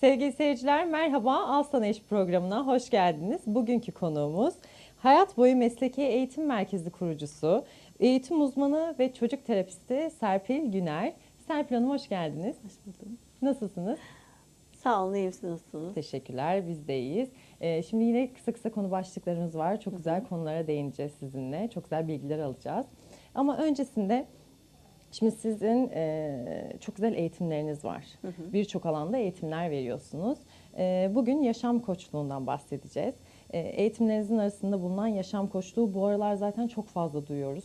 Sevgili seyirciler merhaba Alsana İş programına hoş geldiniz. Bugünkü konuğumuz Hayat Boyu Mesleki Eğitim Merkezi kurucusu, eğitim uzmanı ve çocuk terapisti Serpil Güner. Serpil Hanım hoş geldiniz. Hoş buldum. Nasılsınız? Sağ olun, iyiyim. Nasılsınız? Teşekkürler, biz de iyiyiz. Ee, şimdi yine kısa kısa konu başlıklarımız var. Çok güzel konulara değineceğiz sizinle. Çok güzel bilgiler alacağız. Ama öncesinde şimdi sizin e, çok güzel eğitimleriniz var. Birçok alanda eğitimler veriyorsunuz. E, bugün yaşam koçluğundan bahsedeceğiz. E, eğitimlerinizin arasında bulunan yaşam koçluğu bu aralar zaten çok fazla duyuyoruz.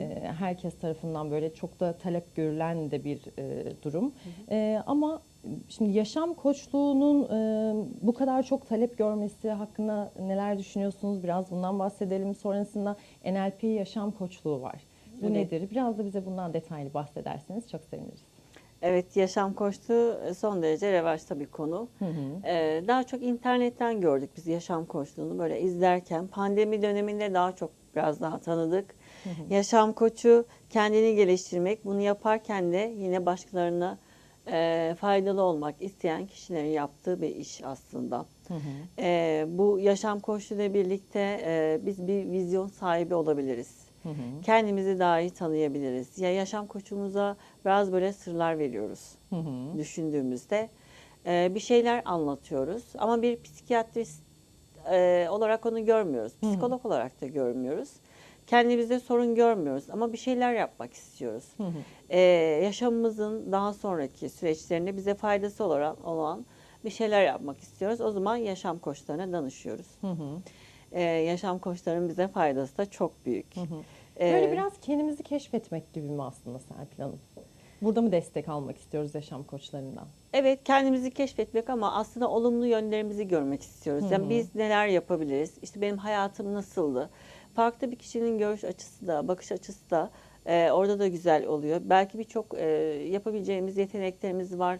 E, herkes tarafından böyle çok da talep görülen de bir e, durum. E, ama şimdi yaşam koçluğunun e, bu kadar çok talep görmesi hakkında neler düşünüyorsunuz? Biraz bundan bahsedelim. Sonrasında NLP yaşam koçluğu var. Bu Evet. nedir? Biraz da bize bundan detaylı bahsederseniz çok seviniriz. Evet, yaşam koçluğu son derece revaçta bir konu. Ee, daha çok internetten gördük biz yaşam koçluğunu böyle izlerken. Pandemi döneminde daha çok biraz daha tanıdık. Yaşam koçu kendini geliştirmek, bunu yaparken de yine başkalarına e, faydalı olmak isteyen kişilerin yaptığı bir iş aslında. Ee, bu yaşam koçluğuyla birlikte e, biz bir vizyon sahibi olabiliriz. Kendimizi daha iyi tanıyabiliriz. Ya yaşam koçumuza biraz böyle sırlar veriyoruz düşündüğümüzde. Ee, bir şeyler anlatıyoruz ama bir psikiyatrist e, olarak onu görmüyoruz. Psikolog olarak da görmüyoruz. Kendimizde sorun görmüyoruz ama bir şeyler yapmak istiyoruz. Ee, yaşamımızın daha sonraki süreçlerinde bize faydası olarak olan bir şeyler yapmak istiyoruz. O zaman yaşam koçlarına danışıyoruz. Ee, yaşam koçlarının bize faydası da çok büyük. Böyle Ee, biraz kendimizi keşfetmek gibi mi aslında Serpil Hanım? Burada mı destek almak istiyoruz yaşam koçlarından? Evet kendimizi keşfetmek ama aslında olumlu yönlerimizi görmek istiyoruz. Yani biz neler yapabiliriz? İşte benim hayatım nasıldı? Farklı bir kişinin görüş açısı da, bakış açısı da e, orada da güzel oluyor. Belki birçok e, yapabileceğimiz yeteneklerimiz var.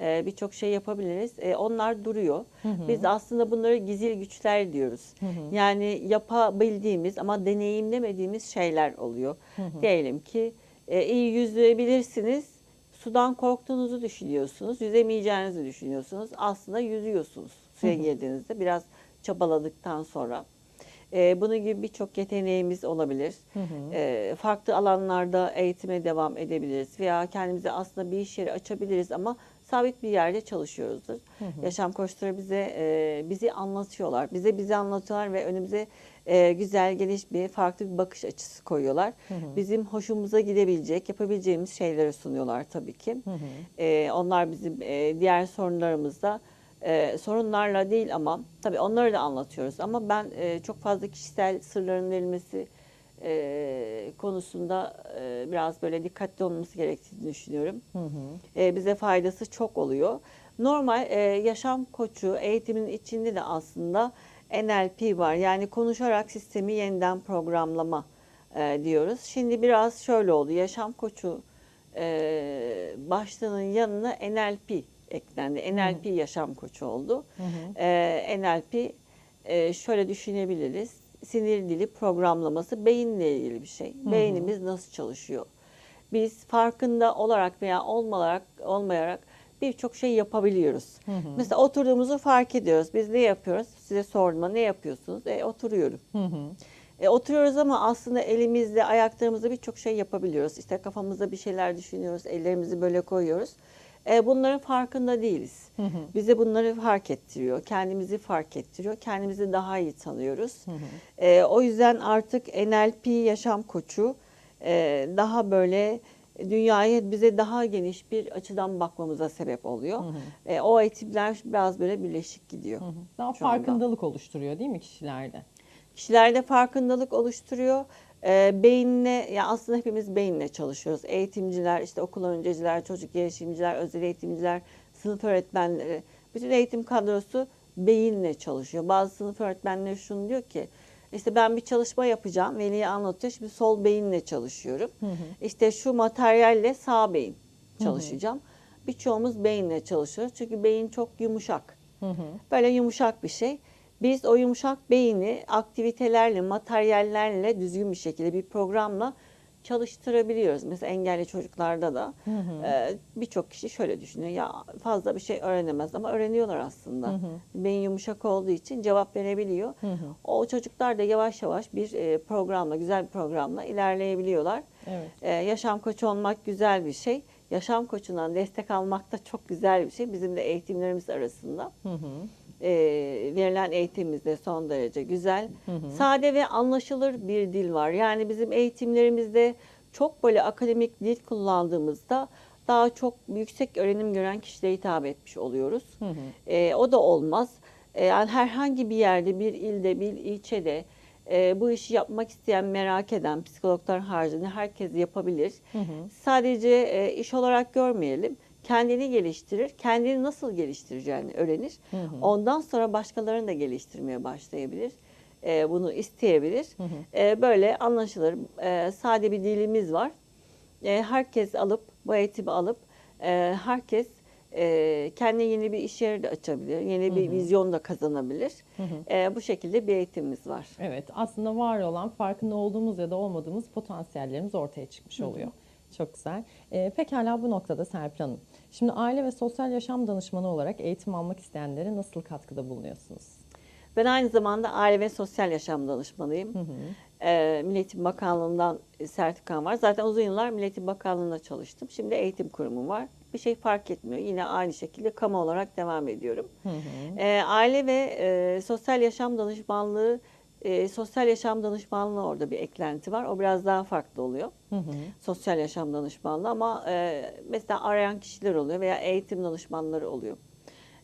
E, birçok şey yapabiliriz. E, onlar duruyor. Biz aslında bunları gizil güçler diyoruz. Yani yapabildiğimiz ama deneyimlemediğimiz şeyler oluyor. Diyelim ki e, iyi yüzebilirsiniz. Sudan korktuğunuzu düşünüyorsunuz. Yüzemeyeceğinizi düşünüyorsunuz. Aslında yüzüyorsunuz suya girdiğinizde biraz çabaladıktan sonra. E, bunun gibi birçok yeteneğimiz olabilir. E, farklı alanlarda eğitime devam edebiliriz veya kendimize aslında bir iş yeri açabiliriz ama sabit bir yerde çalışıyoruzdur. Yaşam koçları bize e, bizi anlatıyorlar. Bize bizi anlatıyorlar ve önümüze e, güzel, geniş bir farklı bir bakış açısı koyuyorlar. Bizim hoşumuza gidebilecek, yapabileceğimiz şeyleri sunuyorlar tabii ki. E, onlar bizim e, diğer sorunlarımızda e, sorunlarla değil ama tabii onları da anlatıyoruz. Ama ben e, çok fazla kişisel sırların verilmesi e, konusunda e, biraz böyle dikkatli olması gerektiğini düşünüyorum. E, bize faydası çok oluyor. Normal e, yaşam koçu eğitimin içinde de aslında NLP var. Yani konuşarak sistemi yeniden programlama e, diyoruz. Şimdi biraz şöyle oldu. Yaşam koçu e, başlığının yanına NLP eklendi. NLP yaşam koçu oldu. E, NLP e, şöyle düşünebiliriz. Sinir dili programlaması beyinle ilgili bir şey. Beynimiz nasıl çalışıyor? Biz farkında olarak veya olmayarak olmayarak birçok şey yapabiliyoruz. Mesela oturduğumuzu fark ediyoruz. Biz ne yapıyoruz? Size sordum ne yapıyorsunuz? E, oturuyorum. E, oturuyoruz ama aslında elimizle, ayaklarımızla birçok şey yapabiliyoruz. İşte kafamızda bir şeyler düşünüyoruz, ellerimizi böyle koyuyoruz. E, bunların farkında değiliz. Bize bunları fark ettiriyor, kendimizi fark ettiriyor, kendimizi daha iyi tanıyoruz. E, o yüzden artık NLP yaşam koçu e, daha böyle dünyaya bize daha geniş bir açıdan bakmamıza sebep oluyor. E, o eğitimler biraz böyle birleşik gidiyor. Daha şu anda. farkındalık oluşturuyor değil mi kişilerde? Kişilerde farkındalık oluşturuyor. Ee, beyinle, ya aslında hepimiz beyinle çalışıyoruz. Eğitimciler, işte okul önceciler, çocuk gelişimciler, özel eğitimciler, sınıf öğretmenleri. Bütün eğitim kadrosu beyinle çalışıyor. Bazı sınıf öğretmenleri şunu diyor ki, işte ben bir çalışma yapacağım, veliye anlatıyor. Şimdi sol beyinle çalışıyorum. İşte şu materyalle sağ beyin çalışacağım. Birçoğumuz beyinle çalışıyoruz. Çünkü beyin çok yumuşak. Böyle yumuşak bir şey. Biz o yumuşak beyni aktivitelerle, materyallerle düzgün bir şekilde bir programla çalıştırabiliyoruz. Mesela engelli çocuklarda da e, birçok kişi şöyle düşünüyor. Ya fazla bir şey öğrenemez ama öğreniyorlar aslında. Beyin yumuşak olduğu için cevap verebiliyor. O çocuklar da yavaş yavaş bir e, programla, güzel bir programla ilerleyebiliyorlar. Evet. Ee, yaşam koçu olmak güzel bir şey. Yaşam koçundan destek almak da çok güzel bir şey. Bizim de eğitimlerimiz arasında. Hı hı. Ee, verilen eğitimimiz de son derece güzel. Sade ve anlaşılır bir dil var. Yani bizim eğitimlerimizde çok böyle akademik dil kullandığımızda daha çok yüksek öğrenim gören kişilere hitap etmiş oluyoruz. Ee, o da olmaz. Ee, yani herhangi bir yerde, bir ilde, bir ilçede e, bu işi yapmak isteyen, merak eden psikologlar haricinde herkes yapabilir. Sadece e, iş olarak görmeyelim. Kendini geliştirir, kendini nasıl geliştireceğini öğrenir. Ondan sonra başkalarını da geliştirmeye başlayabilir. E, bunu isteyebilir. E, böyle anlaşılır, e, sade bir dilimiz var. E, herkes alıp, bu eğitimi alıp, e, herkes e, kendine yeni bir iş yeri de açabilir, yeni bir vizyon da kazanabilir. E, bu şekilde bir eğitimimiz var. Evet, aslında var olan farkında olduğumuz ya da olmadığımız potansiyellerimiz ortaya çıkmış oluyor. Çok güzel. Ee, pekala bu noktada Serpil Hanım. Şimdi aile ve sosyal yaşam danışmanı olarak eğitim almak isteyenlere nasıl katkıda bulunuyorsunuz? Ben aynı zamanda aile ve sosyal yaşam danışmanıyım. Ee, Milli Eğitim Bakanlığı'ndan sertifikam var. Zaten uzun yıllar Milli Eğitim Bakanlığı'nda çalıştım. Şimdi eğitim kurumu var. Bir şey fark etmiyor. Yine aynı şekilde kamu olarak devam ediyorum. Ee, aile ve e, sosyal yaşam danışmanlığı, e, sosyal yaşam danışmanlığı orada bir eklenti var. O biraz daha farklı oluyor. Sosyal yaşam danışmanlığı ama e, mesela arayan kişiler oluyor veya eğitim danışmanları oluyor.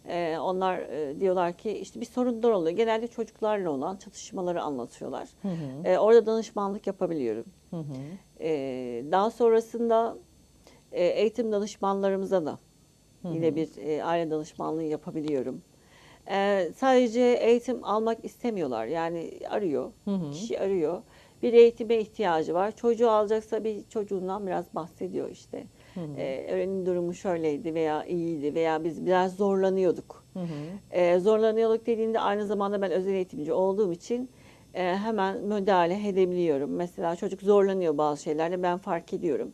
Ee, onlar e, diyorlar ki işte bir sorunlar oluyor. Genelde çocuklarla olan çatışmaları anlatıyorlar. Ee, orada danışmanlık yapabiliyorum. Ee, daha sonrasında e, eğitim danışmanlarımıza da yine bir e, aile danışmanlığı yapabiliyorum. Ee, sadece eğitim almak istemiyorlar. Yani arıyor, kişi arıyor. Bir eğitime ihtiyacı var. Çocuğu alacaksa bir çocuğundan biraz bahsediyor işte. Ee, öğrenim durumu şöyleydi veya iyiydi veya biz biraz zorlanıyorduk. Ee, zorlanıyorduk dediğinde aynı zamanda ben özel eğitimci olduğum için e, hemen müdahale edebiliyorum. Mesela çocuk zorlanıyor bazı şeylerle ben fark ediyorum.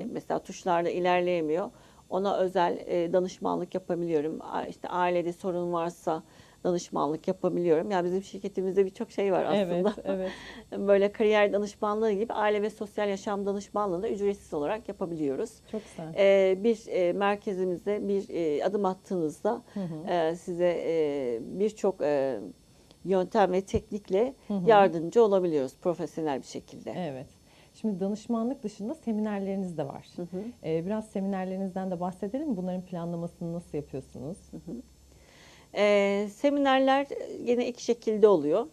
E, mesela tuşlarla ilerleyemiyor. Ona özel e, danışmanlık yapabiliyorum. İşte ailede sorun varsa danışmanlık yapabiliyorum. Yani bizim şirketimizde birçok şey var aslında. Evet, evet. Böyle kariyer danışmanlığı gibi aile ve sosyal yaşam danışmanlığını da ücretsiz olarak yapabiliyoruz. Çok güzel. Ee, bir e, merkezimize bir e, adım attığınızda e, size e, birçok e, yöntem ve teknikle yardımcı olabiliyoruz profesyonel bir şekilde. Evet. Şimdi danışmanlık dışında seminerleriniz de var. Ee, biraz seminerlerinizden de bahsedelim. Bunların planlamasını nasıl yapıyorsunuz? Ee, seminerler yine iki şekilde oluyor.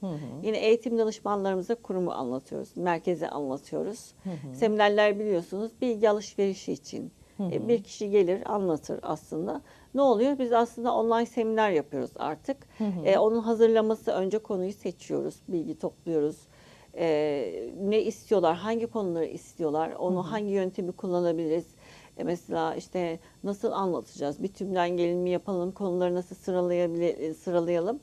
Yine eğitim danışmanlarımıza kurumu anlatıyoruz, merkeze anlatıyoruz. Seminerler biliyorsunuz bilgi alışverişi için. Ee, bir kişi gelir anlatır aslında. Ne oluyor? Biz aslında online seminer yapıyoruz artık. Ee, onun hazırlaması önce konuyu seçiyoruz, bilgi topluyoruz. Ee, ne istiyorlar, hangi konuları istiyorlar, onu hangi yöntemi kullanabiliriz. E, mesela işte nasıl anlatacağız? Bir tümden gelin yapalım? Konuları nasıl sıralayabile- sıralayalım?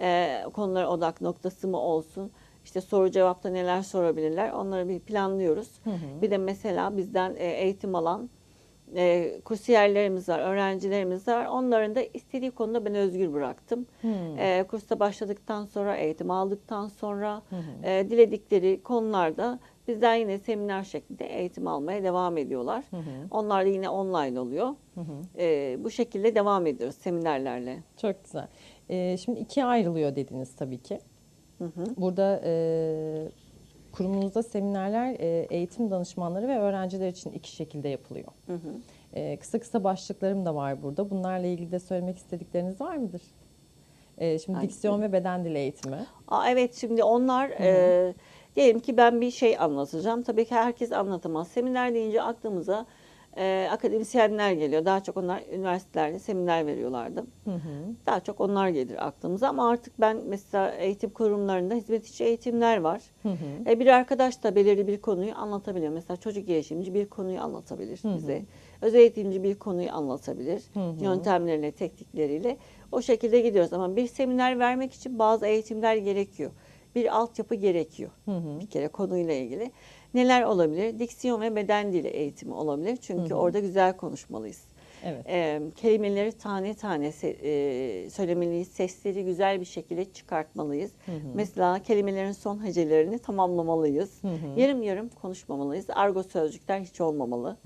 E, konular odak noktası mı olsun? İşte soru cevapta neler sorabilirler? Onları bir planlıyoruz. Bir de mesela bizden e, eğitim alan e, kursiyerlerimiz var, öğrencilerimiz var. Onların da istediği konuda ben özgür bıraktım. E, kursa başladıktan sonra, eğitim aldıktan sonra e, diledikleri konularda bizden yine seminer şeklinde eğitim almaya devam ediyorlar. Onlar da yine online oluyor. E, bu şekilde devam ediyoruz seminerlerle. Çok güzel. Ee, şimdi ikiye ayrılıyor dediniz tabii ki. Burada e, kurumunuzda seminerler e, eğitim danışmanları ve öğrenciler için iki şekilde yapılıyor. E, kısa kısa başlıklarım da var burada. Bunlarla ilgili de söylemek istedikleriniz var mıdır? E, şimdi Ay, diksiyon ve beden dili eğitimi. Aa, evet şimdi onlar e, diyelim ki ben bir şey anlatacağım. Tabii ki herkes anlatamaz. Seminer deyince aklımıza e, akademisyenler geliyor. Daha çok onlar üniversitelerde seminer veriyorlardı. Daha çok onlar gelir aklımıza ama artık ben mesela eğitim kurumlarında hizmet içi eğitimler var. E, bir arkadaş da belirli bir konuyu anlatabiliyor. Mesela çocuk gelişimci bir konuyu anlatabilir bize. Özel eğitimci bir konuyu anlatabilir. Yöntemleriyle, teknikleriyle. O şekilde gidiyoruz ama bir seminer vermek için bazı eğitimler gerekiyor. Bir altyapı gerekiyor bir kere konuyla ilgili. Neler olabilir? Diksiyon ve beden dili eğitimi olabilir. Çünkü orada güzel konuşmalıyız. Evet. E, kelimeleri tane tane e, söylemeliyiz. Sesleri güzel bir şekilde çıkartmalıyız. Mesela kelimelerin son hecelerini tamamlamalıyız. Yarım yarım konuşmamalıyız. Argo sözcükler hiç olmamalı.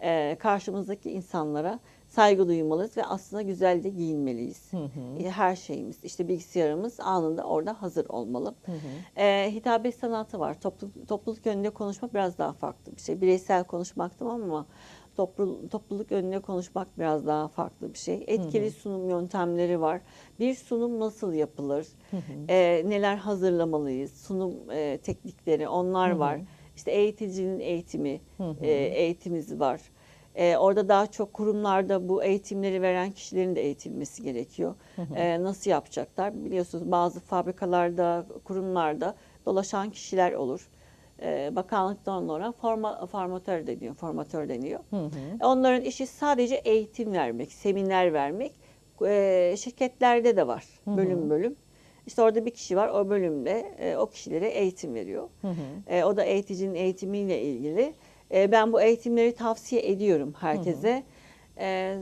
E, karşımızdaki insanlara saygı duymalıyız ve aslında güzel de giyinmeliyiz. E, Her şeyimiz, işte bilgisayarımız anında orada hazır olmalı. E, hitabet sanatı var. Topluluk, topluluk önünde konuşmak biraz daha farklı bir şey. Bireysel konuşmak tamam ama toplu, topluluk önünde konuşmak biraz daha farklı bir şey. Etkili sunum yöntemleri var. Bir sunum nasıl yapılır? E, neler hazırlamalıyız? Sunum e, teknikleri onlar var. İşte eğiticinin eğitimi, e, eğitimiz var. E, orada daha çok kurumlarda bu eğitimleri veren kişilerin de eğitilmesi gerekiyor. E, nasıl yapacaklar? Biliyorsunuz bazı fabrikalarda, kurumlarda dolaşan kişiler olur. E, bakanlıktan sonra forma, formatör deniyor, formatör deniyor. E, Onların işi sadece eğitim vermek, seminer vermek. E, şirketlerde de var bölüm bölüm. İşte orada bir kişi var o bölümde e, o kişilere eğitim veriyor. E, o da eğiticinin eğitimiyle ilgili. E, ben bu eğitimleri tavsiye ediyorum herkese. E,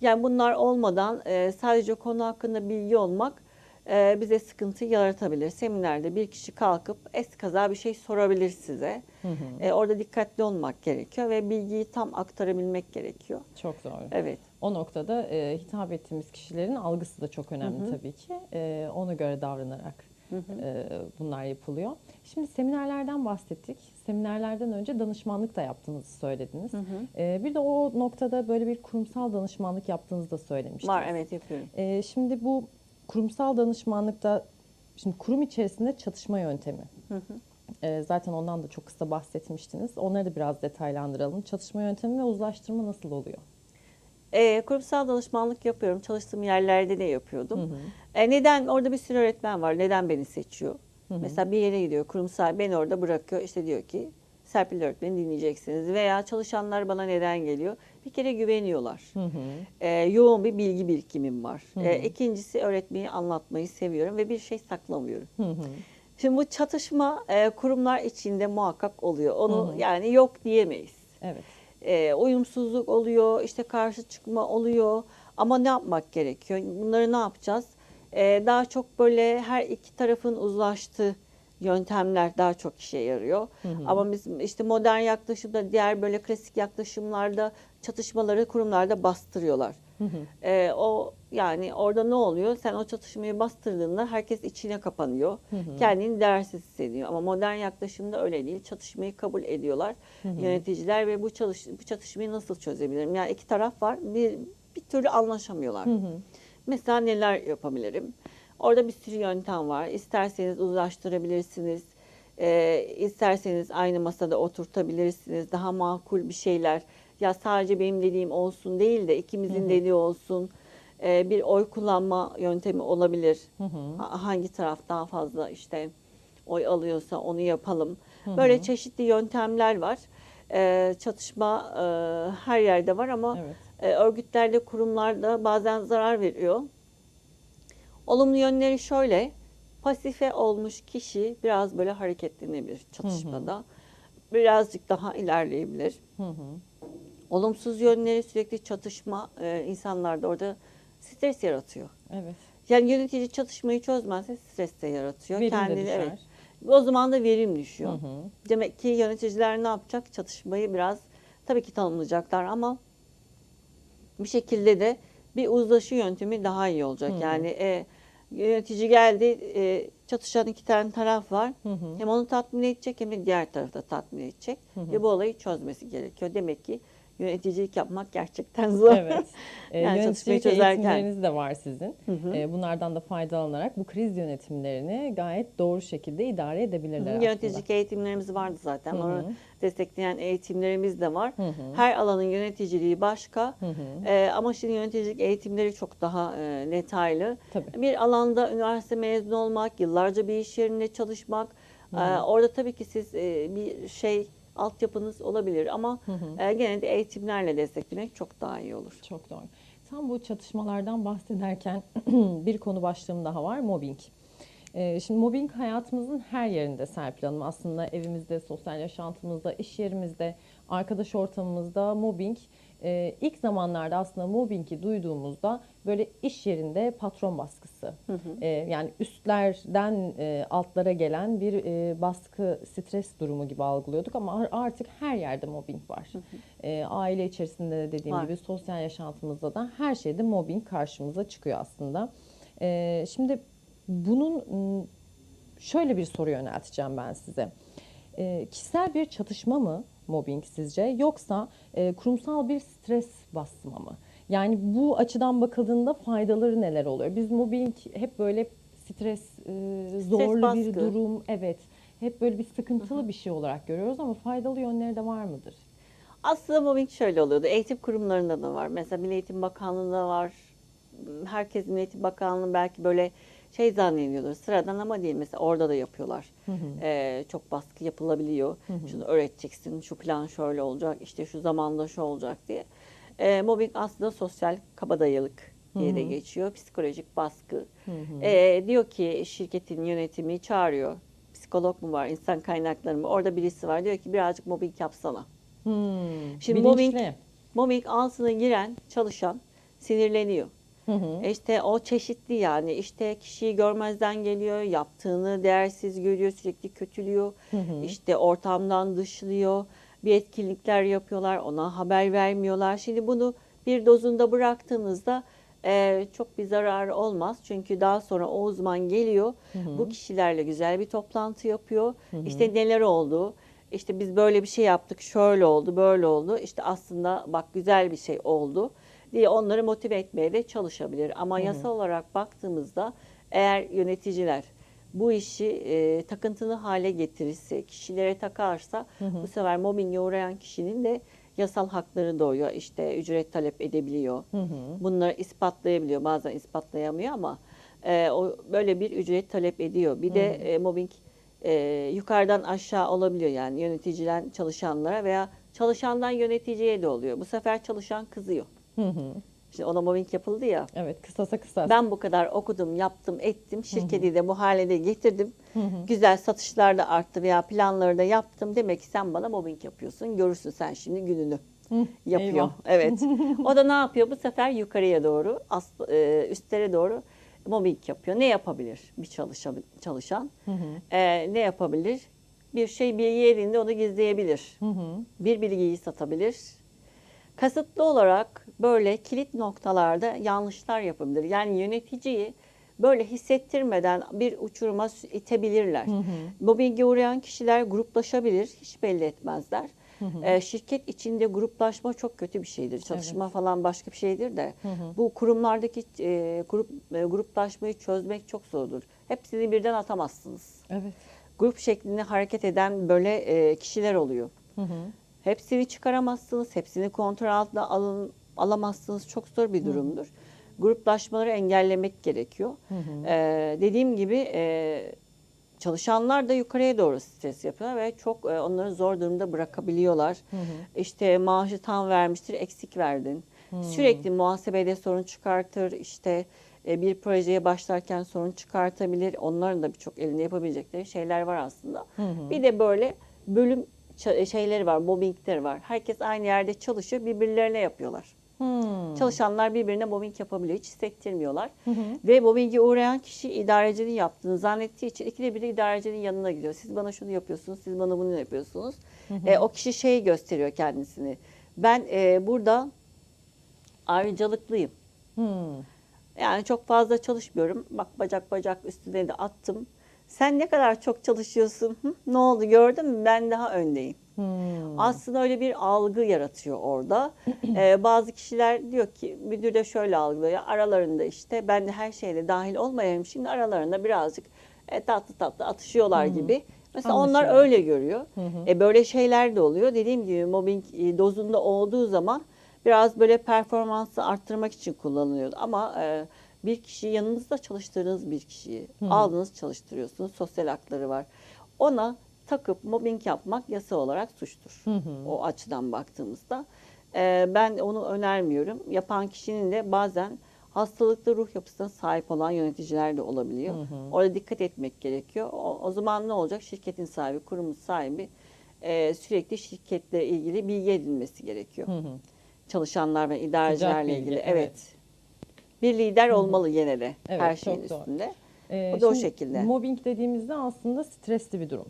yani bunlar olmadan e, sadece konu hakkında bilgi olmak e, bize sıkıntı yaratabilir. Seminerde bir kişi kalkıp eskaza bir şey sorabilir size. E, orada dikkatli olmak gerekiyor ve bilgiyi tam aktarabilmek gerekiyor. Çok doğru. Evet. O noktada e, hitap ettiğimiz kişilerin algısı da çok önemli tabii ki. E, ona göre davranarak e, bunlar yapılıyor. Şimdi seminerlerden bahsettik. Seminerlerden önce danışmanlık da yaptığınızı söylediniz. E, bir de o noktada böyle bir kurumsal danışmanlık yaptığınızı da söylemiştiniz. Var evet yapıyorum. E, şimdi bu kurumsal danışmanlıkta şimdi kurum içerisinde çatışma yöntemi. E, zaten ondan da çok kısa bahsetmiştiniz. Onları da biraz detaylandıralım. Çatışma yöntemi ve uzlaştırma nasıl oluyor? E, kurumsal danışmanlık yapıyorum. Çalıştığım yerlerde de yapıyordum. E, neden? Orada bir sürü öğretmen var. Neden beni seçiyor? Mesela bir yere gidiyor kurumsal beni orada bırakıyor. İşte diyor ki Serpil öğretmeni dinleyeceksiniz. Veya çalışanlar bana neden geliyor? Bir kere güveniyorlar. E, yoğun bir bilgi birikimim var. E, ikincisi öğretmeyi anlatmayı seviyorum ve bir şey saklamıyorum. Şimdi bu çatışma e, kurumlar içinde muhakkak oluyor. Onu yani yok diyemeyiz Evet. E, uyumsuzluk oluyor, işte karşı çıkma oluyor. Ama ne yapmak gerekiyor? Bunları ne yapacağız? E, daha çok böyle her iki tarafın uzlaştığı yöntemler daha çok işe yarıyor. Ama biz işte modern yaklaşımda diğer böyle klasik yaklaşımlarda çatışmaları kurumlarda bastırıyorlar. E, o yani orada ne oluyor? Sen o çatışmayı bastırdığında herkes içine kapanıyor. Kendini değersiz hissediyor. Ama modern yaklaşımda öyle değil. Çatışmayı kabul ediyorlar yöneticiler ve bu çalış bu çatışmayı nasıl çözebilirim? Yani iki taraf var. Bir bir türlü anlaşamıyorlar. Mesela neler yapabilirim? Orada bir sürü yöntem var. İsterseniz uzlaştırabilirsiniz. Ee, isterseniz aynı masada oturtabilirsiniz. Daha makul bir şeyler. Ya sadece benim dediğim olsun değil de ikimizin dediği olsun. Ee, bir oy kullanma yöntemi olabilir. Ha- Hangi taraf daha fazla işte oy alıyorsa onu yapalım. Böyle çeşitli yöntemler var. Ee, çatışma e, her yerde var ama Evet. e, örgütlerde, kurumlarda bazen zarar veriyor. Olumlu yönleri şöyle. Pasife olmuş kişi biraz böyle hareketlenebilir çatışmada. Birazcık daha ilerleyebilir. Olumsuz yönleri sürekli çatışma e, insanlarda orada stres yaratıyor. Evet. Yani yönetici çatışmayı çözmezse stres de yaratıyor. Verim de Kendini düşer. evet. O zaman da verim düşüyor. Demek ki yöneticiler ne yapacak? Çatışmayı biraz tabii ki tanımlayacaklar ama bir şekilde de bir uzlaşı yöntemi daha iyi olacak. Yani e, yönetici geldi, e, çatışan iki tane taraf var. Hem onu tatmin edecek hem de diğer tarafı da tatmin edecek. Ve bu olayı çözmesi gerekiyor. Demek ki yöneticilik yapmak gerçekten zor. Evet. Ee, Yani yöneticilik çözerken. eğitimleriniz de var sizin. Ee, bunlardan da faydalanarak bu kriz yönetimlerini gayet doğru şekilde idare edebilirler aslında. Yöneticilik eğitimlerimiz vardı zaten. Onu destekleyen eğitimlerimiz de var. Her alanın yöneticiliği başka. Ee, ama şimdi yöneticilik eğitimleri çok daha e, detaylı. Tabii. Bir alanda üniversite mezunu olmak, yıllarca bir iş yerinde çalışmak. e, orada tabii ki siz e, bir şey altyapınız olabilir ama e, gene de eğitimlerle desteklemek çok daha iyi olur. Çok doğru. Tam bu çatışmalardan bahsederken bir konu başlığım daha var, mobbing. Ee, şimdi mobbing hayatımızın her yerinde Serpil Hanım. Aslında evimizde, sosyal yaşantımızda, iş yerimizde, arkadaş ortamımızda mobbing. Ee, ilk zamanlarda aslında mobbingi duyduğumuzda böyle iş yerinde patron baskısı. Ee, yani üstlerden e, altlara gelen bir e, baskı, stres durumu gibi algılıyorduk ama ar- artık her yerde mobbing var. Ee, aile içerisinde de dediğim Var. gibi sosyal yaşantımızda da her şeyde mobbing karşımıza çıkıyor aslında. Ee, şimdi bunun m, şöyle bir soru yönelteceğim ben size. Ee, kişisel bir çatışma mı mobbing sizce yoksa e, kurumsal bir stres basma mı? Yani bu açıdan bakıldığında faydaları neler oluyor? Biz mobbing hep böyle stres, e, zorlu bir baskı. durum, evet. Hep böyle bir sıkıntılı bir şey olarak görüyoruz ama faydalı yönleri de var mıdır? Aslında mobbing şöyle oluyordu. Eğitim kurumlarında da var. Mesela Milli Eğitim Bakanlığı'nda var. Herkes Milli Eğitim Bakanlığı belki böyle şey zannediyordur. Sıradan ama değil. Mesela orada da yapıyorlar. Ee, çok baskı yapılabiliyor. Şunu öğreteceksin. Şu plan şöyle olacak. işte şu zamanda şu olacak diye. Ee, mobbing aslında sosyal kabadayılık diye de geçiyor. Psikolojik baskı. Ee, diyor ki şirketin yönetimi çağırıyor. Psikolog mu var, insan kaynakları mı? Orada birisi var. Diyor ki birazcık mobbing yapsana. Hmm, Şimdi bilinçli. mobbing, mobbing altına giren çalışan sinirleniyor. E İşte o çeşitli yani işte kişiyi görmezden geliyor, yaptığını değersiz görüyor, sürekli kötülüyor. İşte ortamdan dışlıyor, bir etkinlikler yapıyorlar, ona haber vermiyorlar. Şimdi bunu bir dozunda bıraktığınızda e, çok bir zarar olmaz. Çünkü daha sonra o uzman geliyor, bu kişilerle güzel bir toplantı yapıyor. İşte neler oldu, işte biz böyle bir şey yaptık, şöyle oldu, böyle oldu. İşte aslında bak güzel bir şey oldu diye onları motive etmeye de çalışabilir. Ama yasal olarak baktığımızda eğer yöneticiler bu işi e, takıntılı hale getirirse, kişilere takarsa bu sefer mobbinge uğrayan kişinin de yasal hakları doğuyor. İşte ücret talep edebiliyor. Bunları ispatlayabiliyor. Bazen ispatlayamıyor ama e, o böyle bir ücret talep ediyor. Bir de e, mobbing e, yukarıdan aşağı olabiliyor yani yöneticiden çalışanlara veya çalışandan yöneticiye de oluyor. Bu sefer çalışan kızıyor. Şimdi ona mobbing yapıldı ya. Evet, kısasa kısas. Ben bu kadar okudum, yaptım, ettim. Şirketi de bu hale de getirdim. Güzel satışlar da arttı veya planları da yaptım. Demek ki sen bana mobbing yapıyorsun. Görürsün sen şimdi gününü. Yapıyor. eyvah. Evet. O da ne yapıyor? Bu sefer yukarıya doğru, ast- e, üstlere doğru mobbing yapıyor. Ne yapabilir bir çalışan? çalışan? E, ne yapabilir? Bir şey bilgi yerinde onu gizleyebilir. Bir bilgiyi satabilir. Kasıtlı olarak böyle kilit noktalarda yanlışlar yapabilir. Yani yöneticiyi böyle hissettirmeden bir uçuruma itebilirler. Mobbinge uğrayan kişiler gruplaşabilir, hiç belli etmezler. Ee, şirket içinde gruplaşma çok kötü bir şeydir. Çalışma falan başka bir şeydir de. Bu kurumlardaki e, grup e, gruplaşmayı çözmek çok zordur. Hepsini birden atamazsınız. Evet. Grup şeklinde hareket eden böyle e, kişiler oluyor. Hepsini çıkaramazsınız, hepsini kontrol altına alın, alamazsınız. Çok zor bir durumdur. Gruplaşmaları engellemek gerekiyor. Ee, dediğim gibi e, çalışanlar da yukarıya doğru stres yapıyorlar ve çok e, onları zor durumda bırakabiliyorlar. İşte maaşı tam vermiştir, eksik verdin. Sürekli muhasebede sorun çıkartır, işte e, bir projeye başlarken sorun çıkartabilir. Onların da birçok elinde yapabilecekleri şeyler var aslında. Bir de böyle bölüm şeyleri var, mobbingleri var. Herkes aynı yerde çalışıyor, birbirlerine yapıyorlar. Hmm. Çalışanlar birbirine mobbing yapabiliyor, hiç hissettirmiyorlar. Ve mobbinge uğrayan kişi idarecinin yaptığını zannettiği için ikide bir de idarecinin yanına gidiyor. Siz bana şunu yapıyorsunuz, siz bana bunu yapıyorsunuz. E, o kişi şey gösteriyor kendisini. Ben e, burada ayrıcalıklıyım. Hmm. Yani çok fazla çalışmıyorum. Bak bacak bacak üstüne de attım. Sen ne kadar çok çalışıyorsun? Hı? Ne oldu gördün mü? Ben daha öndeyim. Hmm. Aslında öyle bir algı yaratıyor orada. Ee, bazı kişiler diyor ki müdür de şöyle algılıyor. Aralarında işte ben de her şeyde dahil olmayayım. Şimdi aralarında birazcık e, tatlı tatlı atışıyorlar gibi. Mesela onlar Anlaşılıyor. öyle görüyor. E, böyle şeyler de oluyor. Dediğim gibi mobbing e, dozunda olduğu zaman biraz böyle performansı arttırmak için kullanılıyor. Ama e, bir kişi yanınızda çalıştırdığınız bir kişiyi aldınız çalıştırıyorsunuz. Sosyal hakları var. Ona takıp mobbing yapmak yasa olarak suçtur. O açıdan baktığımızda. E, ben onu önermiyorum. Yapan kişinin de bazen hastalıklı ruh yapısına sahip olan yöneticiler de olabiliyor. Orada dikkat etmek gerekiyor. O, o zaman ne olacak? Şirketin sahibi, kurumun sahibi e, sürekli şirketle ilgili bilgi edinmesi gerekiyor. Çalışanlar ve idarecilerle ilgili. evet. Evet. Bir lider olmalı gene de Evet, her şeyin doğru. üstünde. Ee, O da o şekilde. Mobbing dediğimizde aslında stresli bir durum.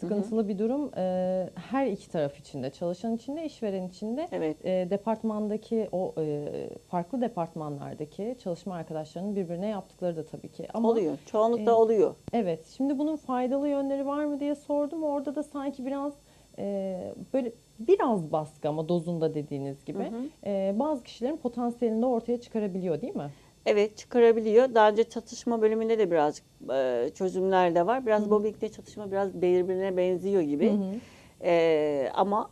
Sıkıntılı bir durum. Ee, her iki taraf içinde, çalışan içinde, işveren içinde. Evet. e, departmandaki o e, farklı departmanlardaki çalışma arkadaşlarının birbirine yaptıkları da tabii ki. Ama Oluyor. Çoğunlukla e, oluyor. Evet. Şimdi bunun faydalı yönleri var mı diye sordum. Orada da sanki biraz e, böyle biraz baskı ama dozunda dediğiniz gibi e, bazı kişilerin potansiyelini de ortaya çıkarabiliyor değil mi? Evet çıkarabiliyor. Daha önce çatışma bölümünde de birazcık e, çözümler de var. Biraz mobbingde çatışma biraz birbirine benziyor gibi. E, ama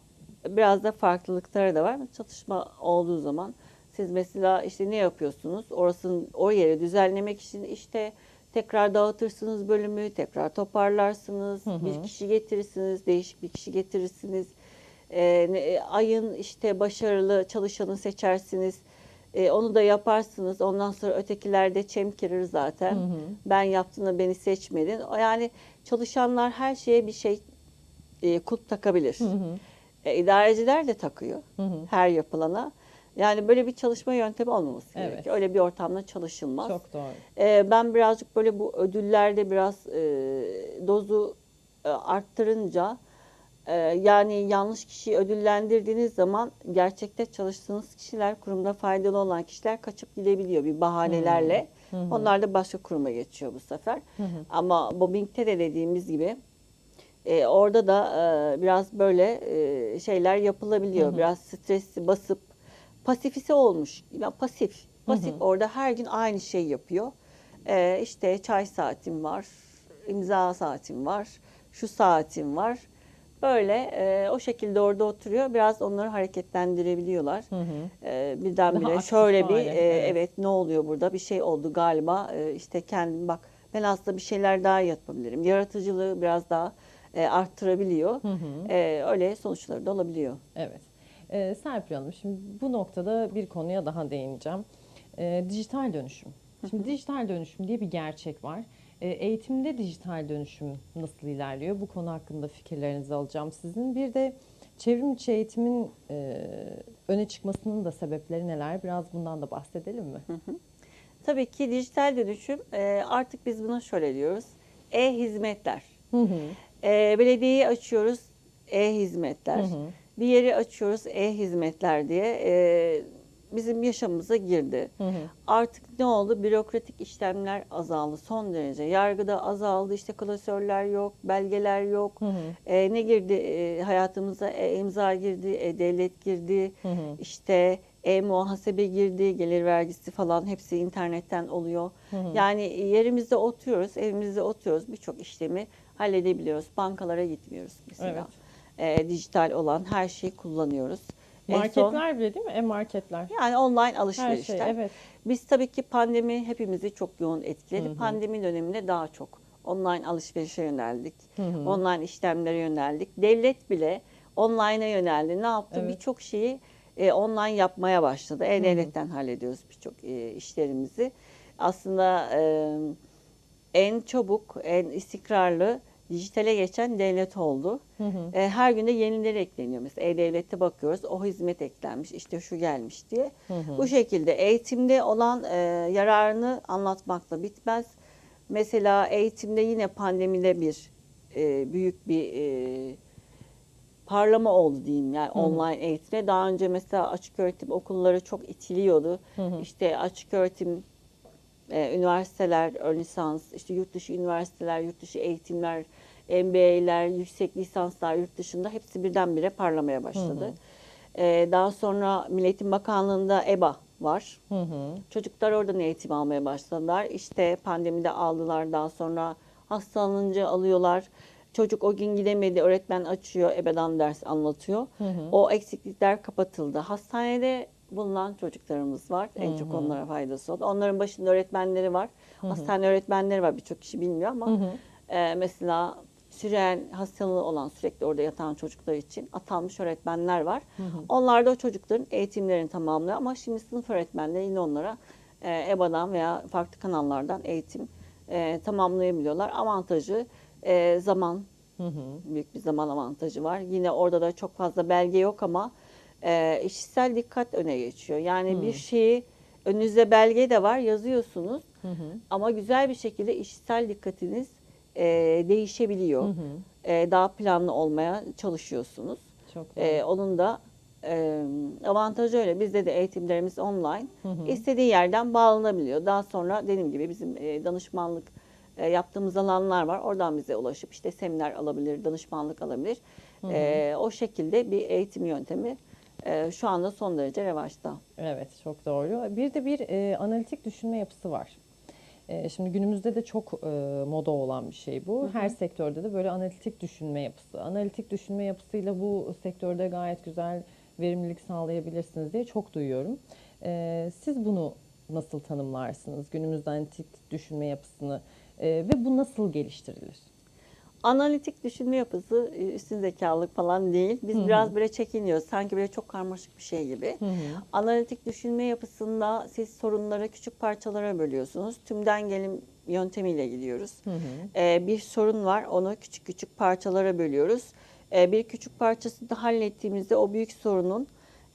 biraz da farklılıkları da var. Çatışma olduğu zaman siz mesela işte ne yapıyorsunuz? Orasının o yeri düzenlemek için işte tekrar dağıtırsınız bölümü, tekrar toparlarsınız, bir kişi getirirsiniz, değişik bir kişi getirirsiniz. E, ne- e, ayın işte başarılı çalışanı seçersiniz. E, onu da yaparsınız. Ondan sonra ötekiler de çemkirir zaten. Ben yaptığında beni seçmedin. Yani çalışanlar her şeye bir şey e, kulp takabilir. E, idareciler de takıyor her yapılana. Yani böyle bir çalışma yöntemi olmaması Evet. gerekiyor. Öyle bir ortamda çalışılmaz. Çok doğru. E, ben birazcık böyle bu ödüllerde biraz e, dozu e, arttırınca e, yani yanlış kişiyi ödüllendirdiğiniz zaman gerçekte çalıştığınız kişiler, kurumda faydalı olan kişiler kaçıp gidebiliyor bir bahanelerle. Onlar da başka kuruma geçiyor bu sefer. Ama mobbingte de dediğimiz gibi e, orada da e, biraz böyle e, şeyler yapılabiliyor. Biraz stresi basıp pasifise olmuş. Ya pasif. Pasif orada her gün aynı şey yapıyor. E, işte çay saatim var, imza saatim var, şu saatim var. Böyle e, o şekilde orada oturuyor. Biraz onları hareketlendirebiliyorlar. E, Daha birdenbire aktif şöyle bir hale, e, evet. evet. ne oluyor burada bir şey oldu galiba E, işte kendim bak ben aslında bir şeyler daha yapabilirim. Yaratıcılığı biraz daha e, arttırabiliyor. E, öyle sonuçları da olabiliyor. Evet. Ee, Serpil Hanım şimdi bu noktada bir konuya daha değineceğim. Ee, dijital dönüşüm. Şimdi dijital dönüşüm diye bir gerçek var. Ee, eğitimde dijital dönüşüm nasıl ilerliyor? Bu konu hakkında fikirlerinizi alacağım sizin. Bir de çevrim içi eğitimin e, öne çıkmasının da sebepleri neler? Biraz bundan da bahsedelim mi? Tabii ki dijital dönüşüm e, artık biz buna şöyle diyoruz. E-hizmetler. E, belediyeyi açıyoruz e-hizmetler. Bir yeri açıyoruz e-hizmetler diye. E, bizim yaşamımıza girdi. Artık ne oldu? Bürokratik işlemler azaldı son derece. Yargıda azaldı. İşte klasörler yok, belgeler yok. E, ne girdi e, hayatımıza? E, imza girdi, e, devlet girdi. İşte e-muhasebe girdi, gelir vergisi falan hepsi internetten oluyor. Yani yerimizde oturuyoruz, evimizde oturuyoruz. Birçok işlemi halledebiliyoruz. Bankalara gitmiyoruz mesela. E, dijital olan her şeyi kullanıyoruz. Son- Marketler bile değil mi? E-marketler. yani online Her alışverişler. şey evet. Biz tabii ki pandemi hepimizi çok yoğun etkiledi. Pandemi döneminde daha çok online alışverişe yöneldik. Online işlemlere yöneldik. Devlet bile online'a yöneldi. Ne yaptı? Evet. Birçok şeyi e, online yapmaya başladı. E-Devlet'ten hallediyoruz birçok e, işlerimizi. Aslında e, en çabuk, en istikrarlı dijitale geçen devlet oldu. E, her günde yenileri ekleniyor. Mesela E-Devlet'te bakıyoruz o hizmet eklenmiş, işte şu gelmiş diye. Bu şekilde eğitimde olan e, yararını anlatmakla bitmez. Mesela eğitimde yine pandemide bir e, büyük bir e, parlama oldu diyeyim yani online eğitime. Daha önce mesela açık öğretim okulları çok itiliyordu. İşte açık öğretim e, üniversiteler, ön lisans, işte yurt dışı üniversiteler, yurt dışı eğitimler, MBA'ler, yüksek lisanslar yurt dışında hepsi birdenbire parlamaya başladı. E, daha sonra Milli Eğitim Bakanlığı'nda EBA var. Çocuklar oradan eğitim almaya başladılar. İşte pandemide aldılar daha sonra hastalanınca alıyorlar. Çocuk o gün gidemedi, öğretmen açıyor, ebeden ders anlatıyor. O eksiklikler kapatıldı. Hastanede bulunan çocuklarımız var. En çok onlara faydası oldu. Onların başında öğretmenleri var. Hastane öğretmenleri var. Birçok kişi bilmiyor ama e, mesela süren hastalığı olan sürekli orada yatan çocuklar için atanmış öğretmenler var. Onlar da o çocukların eğitimlerini tamamlıyor ama şimdi sınıf öğretmenleri yine onlara e, EBA'dan veya farklı kanallardan eğitim e, tamamlayabiliyorlar. Avantajı e, zaman, Hı hı. büyük bir zaman avantajı var. Yine orada da çok fazla belge yok ama e, işitsel dikkat öne geçiyor. Yani bir şeyi önünüzde belge de var yazıyorsunuz Hı hı. ama güzel bir şekilde işitsel dikkatiniz e, değişebiliyor. Hı hı. E, daha planlı olmaya çalışıyorsunuz. Çok doğru. E, onun da e, avantajı öyle. Bizde de eğitimlerimiz online. Hı hı. İstediği yerden bağlanabiliyor. Daha sonra dediğim gibi bizim e, danışmanlık e, yaptığımız alanlar var. Oradan bize ulaşıp işte seminer alabilir, danışmanlık alabilir. E, o şekilde bir eğitim yöntemi e, şu anda son derece revaçta. Evet, çok doğru. Bir de bir e, analitik düşünme yapısı var. E, şimdi günümüzde de çok e, moda olan bir şey bu. Her sektörde de böyle analitik düşünme yapısı. Analitik düşünme yapısıyla bu sektörde gayet güzel verimlilik sağlayabilirsiniz diye çok duyuyorum. E, siz bunu nasıl tanımlarsınız? Günümüzde analitik düşünme yapısını e, ve bu nasıl geliştirilir? Analitik düşünme yapısı e, üstün zekalılık falan değil. Biz biraz böyle çekiniyoruz. Sanki böyle çok karmaşık bir şey gibi. Analitik düşünme yapısında siz sorunları küçük parçalara bölüyorsunuz. Tümden gelim yöntemiyle gidiyoruz. Ee, bir sorun var, onu küçük küçük parçalara bölüyoruz. Ee, bir küçük parçasını da hallettiğimizde o büyük sorunun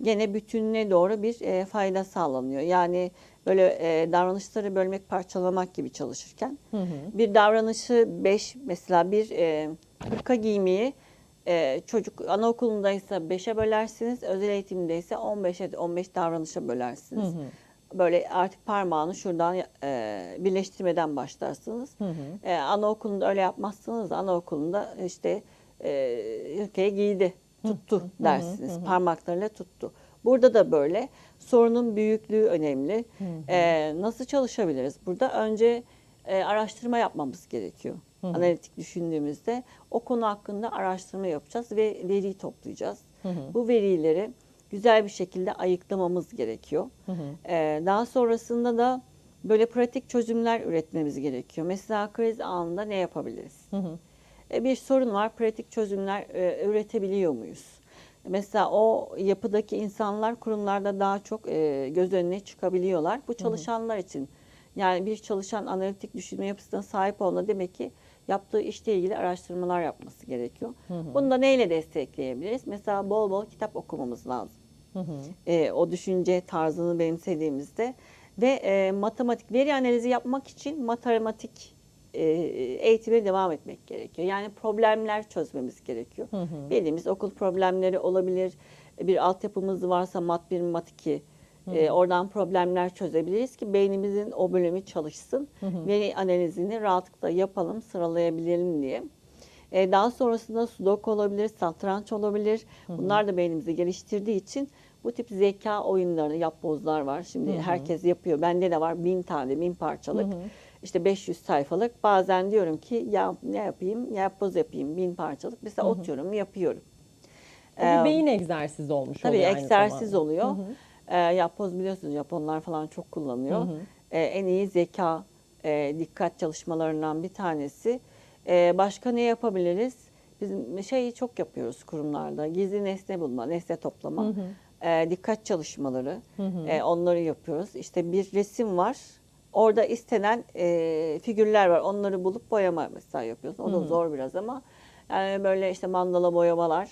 gene bütününe doğru bir e, fayda sağlanıyor. Yani böyle e, davranışları bölmek, parçalamak gibi çalışırken bir davranışı 5 mesela bir e, hırka giymeyi e, çocuk anaokulundaysa 5'e bölersiniz, özel eğitimdeyse 15'e 15 davranışa bölersiniz. Böyle artık parmağını şuradan e, birleştirmeden başlarsınız. E, anaokulunda öyle yapmazsınız. Anaokulunda işte e, hırkayı giydi, tuttu dersiniz. Parmaklarıyla tuttu. Burada da böyle. Sorunun büyüklüğü önemli. E, nasıl çalışabiliriz? Burada önce e, araştırma yapmamız gerekiyor. Analitik düşündüğümüzde o konu hakkında araştırma yapacağız ve veri toplayacağız. Bu verileri güzel bir şekilde ayıklamamız gerekiyor. E, daha sonrasında da böyle pratik çözümler üretmemiz gerekiyor. Mesela kriz anında ne yapabiliriz? E, bir sorun var, pratik çözümler e, üretebiliyor muyuz? Mesela o yapıdaki insanlar kurumlarda daha çok e, göz önüne çıkabiliyorlar. Bu çalışanlar için yani bir çalışan analitik düşünme yapısına sahip olma demek ki yaptığı işle ilgili araştırmalar yapması gerekiyor. Bunu da neyle destekleyebiliriz? Mesela bol bol kitap okumamız lazım. E, o düşünce tarzını benimsediğimizde ve e, matematik veri analizi yapmak için matematik e, eğitime devam etmek gerekiyor. Yani problemler çözmemiz gerekiyor. Bildiğimiz okul problemleri olabilir. Bir altyapımız varsa mat 1, mat 2 e, oradan problemler çözebiliriz ki beynimizin o bölümü çalışsın. Veri analizini rahatlıkla yapalım, sıralayabilelim diye. E, daha sonrasında sudoku olabilir, satranç olabilir. Bunlar da beynimizi geliştirdiği için bu tip zeka oyunları, yapbozlar var. Şimdi herkes yapıyor. Bende de var bin tane, bin parçalık. İşte 500 sayfalık. Bazen diyorum ki ya ne yapayım? Yapboz yapayım bin parçalık. Mesela oturuyorum, yapıyorum. Bu bir beyin egzersizi olmuş Tabii oluyor egzersiz zamanda. oluyor. E, yapboz biliyorsunuz Japonlar falan çok kullanıyor. E, en iyi zeka, e, dikkat çalışmalarından bir tanesi. E, başka ne yapabiliriz? Biz şeyi çok yapıyoruz kurumlarda. Gizli nesne bulma, nesne toplama, e, dikkat çalışmaları. E, onları yapıyoruz. İşte bir resim var. Orada istenen e, figürler var. Onları bulup boyama mesela yapıyoruz. O da zor biraz ama yani böyle işte mandala boyamalar,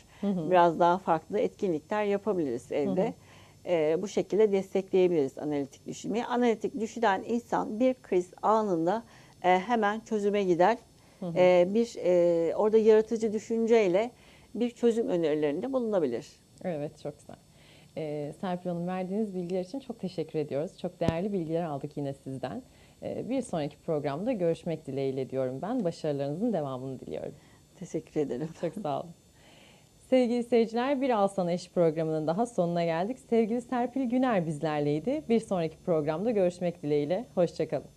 biraz daha farklı etkinlikler yapabiliriz evde. E, bu şekilde destekleyebiliriz analitik düşünmeyi. Analitik düşünen insan bir kriz anında e, hemen çözüme gider. E, bir e, orada yaratıcı düşünceyle bir çözüm önerilerinde bulunabilir. Evet, çok güzel. Ee, Serpil Hanım verdiğiniz bilgiler için çok teşekkür ediyoruz. Çok değerli bilgiler aldık yine sizden. Ee, bir sonraki programda görüşmek dileğiyle diyorum ben. Başarılarınızın devamını diliyorum. Teşekkür ederim. Çok sağ olun. Sevgili seyirciler bir Al Sana Eş programının daha sonuna geldik. Sevgili Serpil Güner bizlerleydi. Bir sonraki programda görüşmek dileğiyle. Hoşçakalın.